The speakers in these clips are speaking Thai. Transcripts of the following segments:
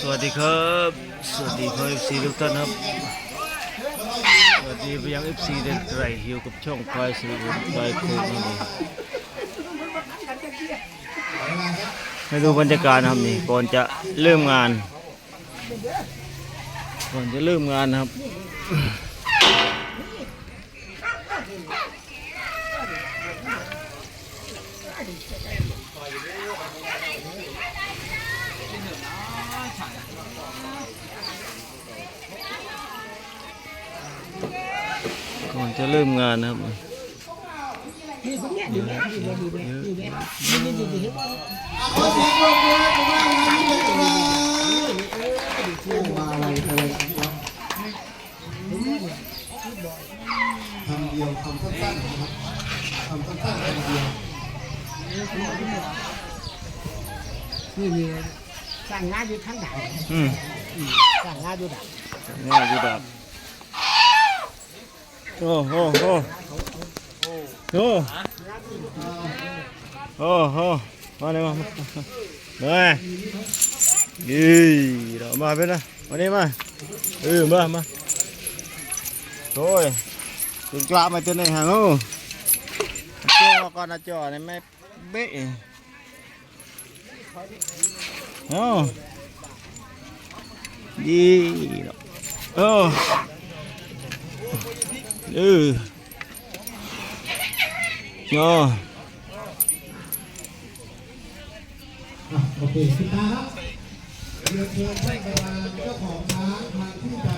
สวัสดีครับ สวัสดีครับเอฟซีทุกท่านครับ สวัสดีไปยังเอฟซีเดนไกรฮิวกับช่องควายสีอุ่นควายโคงนั่นเองให้ดูบรรยากาศนะครับนี่ก่อนจะเริ่มงาน ก่อนจะเริ่มงานนะครับ ก่อนจะเริ่มงานนะครับเยอะเยอะเยอะคำเดียวคำสั้นๆนะครับคำสั้นๆคำเดียว นี่มีสั่งงานอยู่ข้างด่านอืมสั่งงานอยู่ด่านง่ายดีดับโอ้โหโอ้โหโอ้โหมาเลยมามามายี่เรามาเป็นนะมานี่มาเออมามาโอ้ยถึงกล้ามาตัวนี้ฮะงูเจ้ามาก่อนนะจ่อนี่ไม่ เบ๊ะโอ้ดีเนาะเออเออโยอะโอเคคุณตาครับเรียนเชิญท่านประธานเจ้าของช้างทางคู่ใจ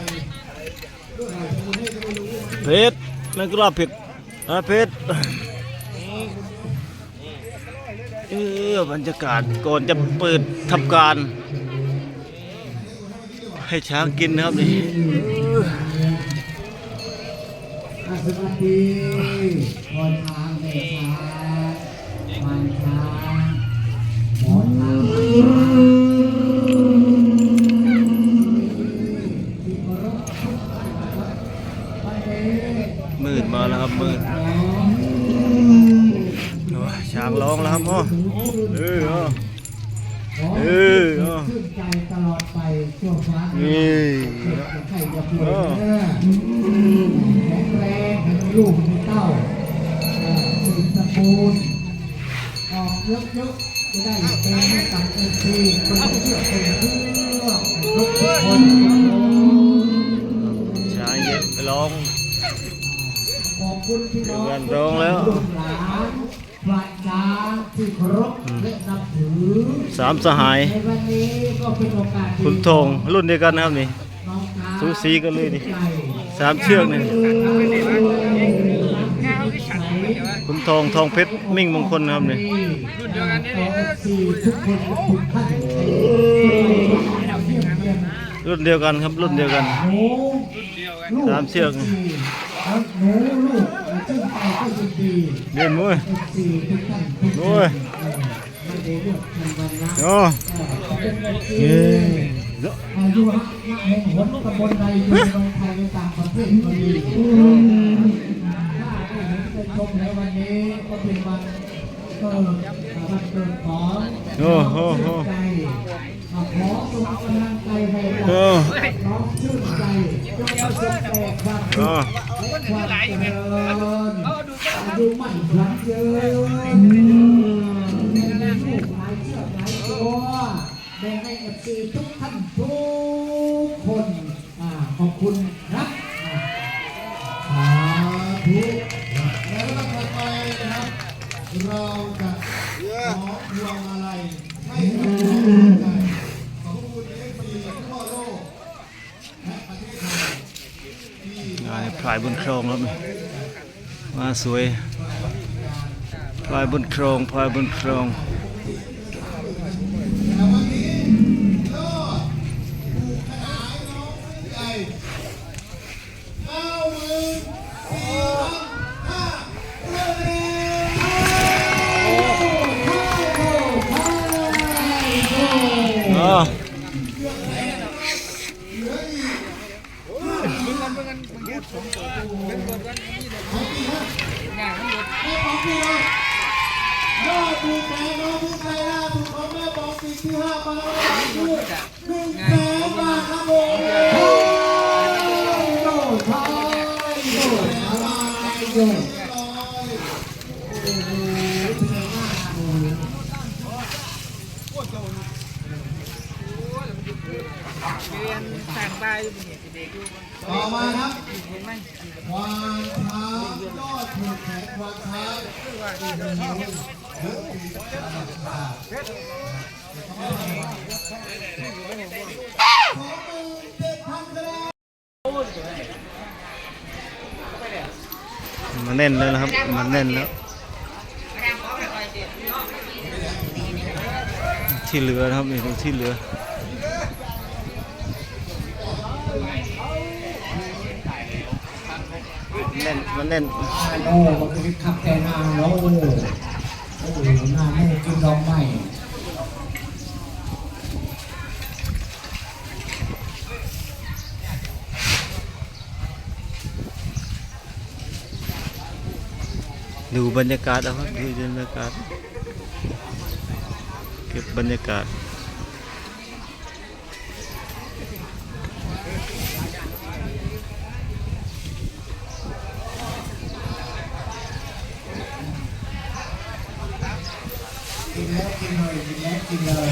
ด้วยหน่อยจะมีให้ก็ไม่รู้เพชรนั่นก็รับผิดนะเพชร เออบรรยากาศก่อนจะเปิดทำการ ให้ช้างกินนะครับนี่อะสวัสดีพรทางแม่ช้างมันช้างหมอนทางมันช้างที่เคารพทุกท่านนะครับวันนี้มืดมาแล้วครับมืด ช้างร้องแล้วครับพ่อเออเอาเออเอาชื่นใจตลอดไปช่วงช้างนี่ใครจะป่วยเด้อแข็งแรงให้ลูกให้เต้าเสุขสมบูรณ์ออกเยอะๆจะได้เป็นให้กับเอซีเป็นเชื่อเป็นเพื่อทุกคนช้างเยอะไปร้องขอบคุณพี่น้องเดือนร้องแล้ว ลูกหลานฝ่ายช้างที่เคารพและนับถือสามสหาย ในวันนี้ก็เป็นโอกาสดีคุณทงรุ่นเดียวกันนะครับนี่ น้องช้างสูสีกันเลยนี่ใจสามเชือกนี่คุณทองทองเพชรมิ่งมงคลนะครับนี่รุ่นเดียวกันนี่ทุกคนทุกท่านรุ่นเดียวกันครับรุ่นเดียวกัน หนูลูกสามเชือกหนูลูกซึ่งไปก็ยินดี เดินมือเอฟซีทุกท่านทุกโอ้ยไม่ได้เลือกทำวันละโอ้เป็นเอฟซีเย้อายุฮะแห่งหนตำบลใดอยู่ในเมืองไทยในต่างประเทศก็ดีถ้าได้เห็นได้ชมในวันนี้ก็เป็นวันเกิดวันเกิดของโอ้โหโหใจขอส่งกำลังใจให้กับโอ้น้องชื่นใจจงประสบแต่ความโอ้สุขและความเจริญ อายุมั่นขวัญยืนมีลูกหลายเชือกหลายตัวแบ่ให้เอฟซีทุกท่านทุกคนขอบคุณครับสาธุแล้วก็ต่อไปนะครับ เราจะขอพวงมาลัยให้กับใจขอบคุณเอฟซีทั่วโลกและประเทศไทยงานพลายบนครงครับนี่มาสวย พลายบนโครงพลายบนโครงแต่วันนี้ยอดผูกขนายน้องใจเก้าหมื่นสี่พันห้าร้อยเอ็ดโอ้โหโอ้โหโอ้โหอ๋อแม่ปองปีเลยยอดผูกแขนน้องผู้ชายล่าสุดของแม่ปองปีที่ห้ามาแล้วคือหนึ่งแสนบาทครับผมโอ้ยโดดท้ายโดดท้ายโดดโอ้โหเป็นไงบ้างโอ้โหเรียนสั่งใบเนี่ยเด็กอยู่ต่อมาครับเห็นไหมวางเท้ายอดถูกแขนวางเท้า มื่นเจ็ดพันคะแน่นแล้วนะครับมันแน่นแล้ว ที่เหลือนะครับนี่ที่เหลือแน่นมันแน่นโอ้มันคือขับแต่นางแล้วโอ้โอ้นางไม่กินดอกไม้ดูบรรยากาศนะครับดูบรรยากาศ เก็บบรรยากาศ กินแล้วกินเลยกินแล้วกินเลย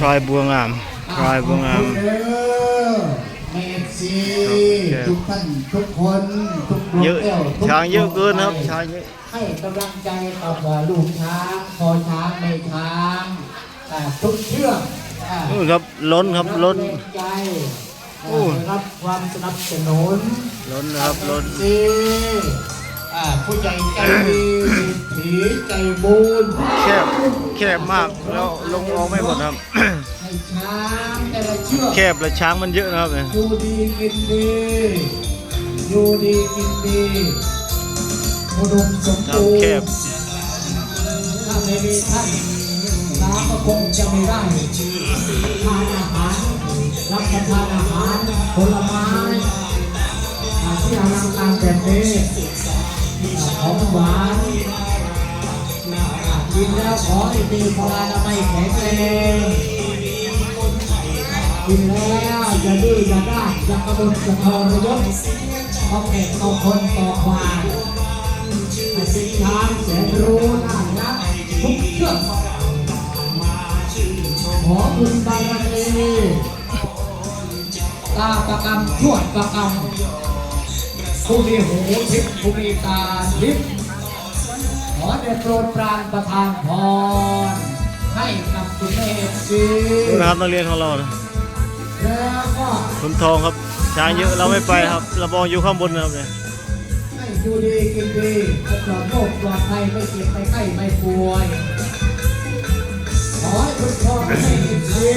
พลายบัวงามพลายบัวงามขอบคุณเด้อแม่ซีทุกท่านทุกคนทุกดวงเยอะแก้วทุกช้างเยอะดวเกินนะครับใจช้างเยอะให้กำลังใจกับลูกช้างพอช้างไม่ช้างอ่าทุกเชือกอ่านู่นครับล้นครับล้นแรงใจโอ้ได้รับความสนับสนุนล้นนะครับล้นซีอ่า ผู้ใหญ่ใจดีเศรษฐีใจบุญแคบแคบมากแล้วลงออกไม่หมดครับ ให้ช้างแต่ละเชือกแคบและช้างมันเยอะนะครับเนี่ยอยู่ดีกินดีอยู่ดีกินดีอุดมสมครับบูรแคบณ์ถ้าไม่มีท่านน้ำก็คงจะไม่ได้ทานอาหารรับประทานอาหารผลไม้อ่าที่อลังการแบบนี้อ่า ของหวานกินแล้วขอให้มีพลานามัยแข็งแรงกินแล้วอย่าดื้ออย่าด้านอย่ากระดดอย่าทรยศเอาแก่ต่อคนต่อควายให้สินช้างแสนรู้น่ารักทุกเชือกขอบุญบารมีตาประกรรมชวดประกรรม ผู้มีหูทิพย์ผู้มีตาทิพย์ขอได้โปรดปรานประทานพรให้กับคุณแม่เอฟซีนี่นะครับนักเรียนของเรานะแล้วก็คุณทองครับช้างเยอะเราไม่ไปครับเรามองอยู่ข้างบนนะครับเนี่ยให้ดูดีกินดีปลอดโรคปลอดภัยไม่เจ็บไม่ไข้ไม่ป่วยขอให้คุณพ่อให้กินดี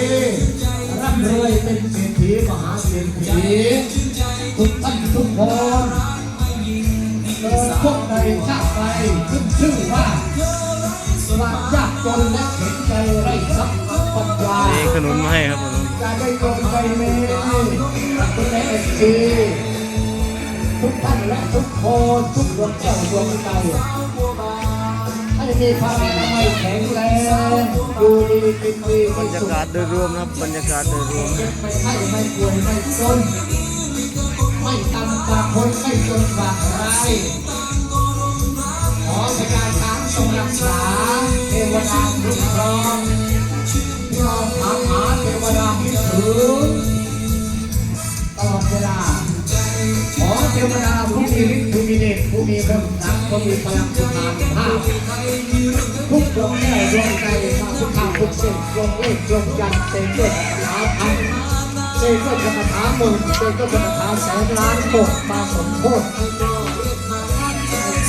ร่ำรวยเป็นเศรษฐีมหาเศรษฐี ทุกท่านทุกคนเดินพวกใดชาติไปขึ้นชื่อว่าความยากจนและเข็นใจไร้ทรัพย์ปัญญามีขนุนมาให้ครับขนุนจะได้จงใจเมตคุณแม่เอฟซีทุกท่านและทุกคนทุกดวงแก้วดวงใจให้มีพลังไม่แข็งแรงดูดีกินดีบรไม่รยาสุขกาศโดยรวมนะครับบรรยากาศโดยรวมไม่ไข้ไม่ป่วยไม่จน ไม่ต่ำกว่าคนไม่จนกว่าใครขอพญาช้างทรงรักษาเทวดาคุ้มครองที่เราถามหาเทวดาที่ถึงตลอดเวลาขอเทวดาผู้มีฤทธิ์ผู้มีเดชผู้มีพลังรักผู้มีพลังสุขาภาพทุกดวงแก้วดวงใจทุกข้าวทุกเส้นดวงเลขดวงยันเต็มด้วยคาถาพัน เต็มด้วยคาถามนต์เต็มด้วยคาถาแสนล้านบทมาสมโพธิ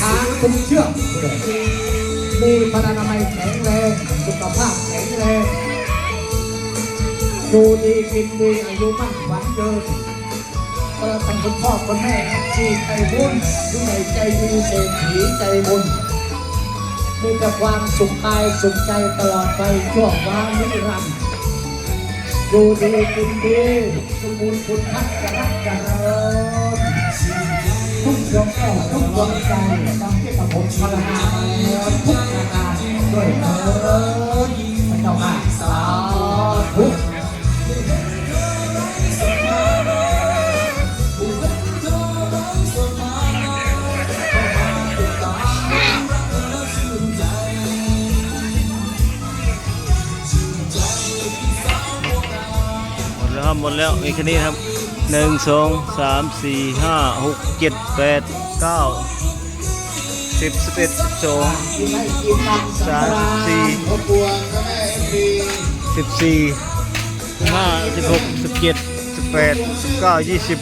ทางทุกเชือกมีพลังนามัยแข็งแรงสุขภาพแข็งแรงดูดีกินดีอายุมั่นขวัญยืนก็ทำคุณพ่อคุณแม่ที่ใจบุญที่ในใจดีเศรษฐีใจบุญมีแต่ความสุขกายสุขใจตลอดไปชั่ววานิรันดร์ ดูดีคุณดีสมุนคุณพักจะรักจะเริญทุกดวงแก้วทุกดวงใจตามที่กระผมพลานามาแล้วทุกประกานด้วยเถิดพระเจ้าค่ะ หมดแล้วมีแค่นี้ครับหนึ่งสองสามสี่ห้าหกเจ็ดแปดเก้าสิบสิบเอ็ดสิบสองกินให้กินนำสาญครอบครัวก็แม่เอฟซีสิบสี่สิบห้าสิบหกสิบเจ็ดสิบแปดสิบเก้ายี่สิบ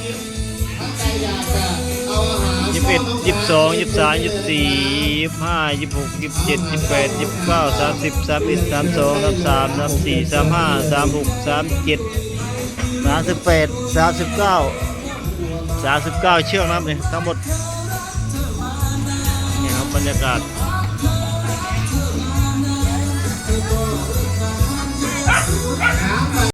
ยี่สิบเอ็ดยี่สิบสองยี่สิบสามยี่สิบสี่ยี่สิบห้ายี่สิบหกยี่สิบเจ็ดยี่สิบแปดยี่สิบเก้าสามสิบสามเอ็ดสามสองสามสามสามสี่สามห้าสามหกสามเจ็ดามสิบแปดสามสิบเก้าสามสิบเก้าเชือกนะครับเนี่ยทั้งหมดนี่ครับบรรยากาศ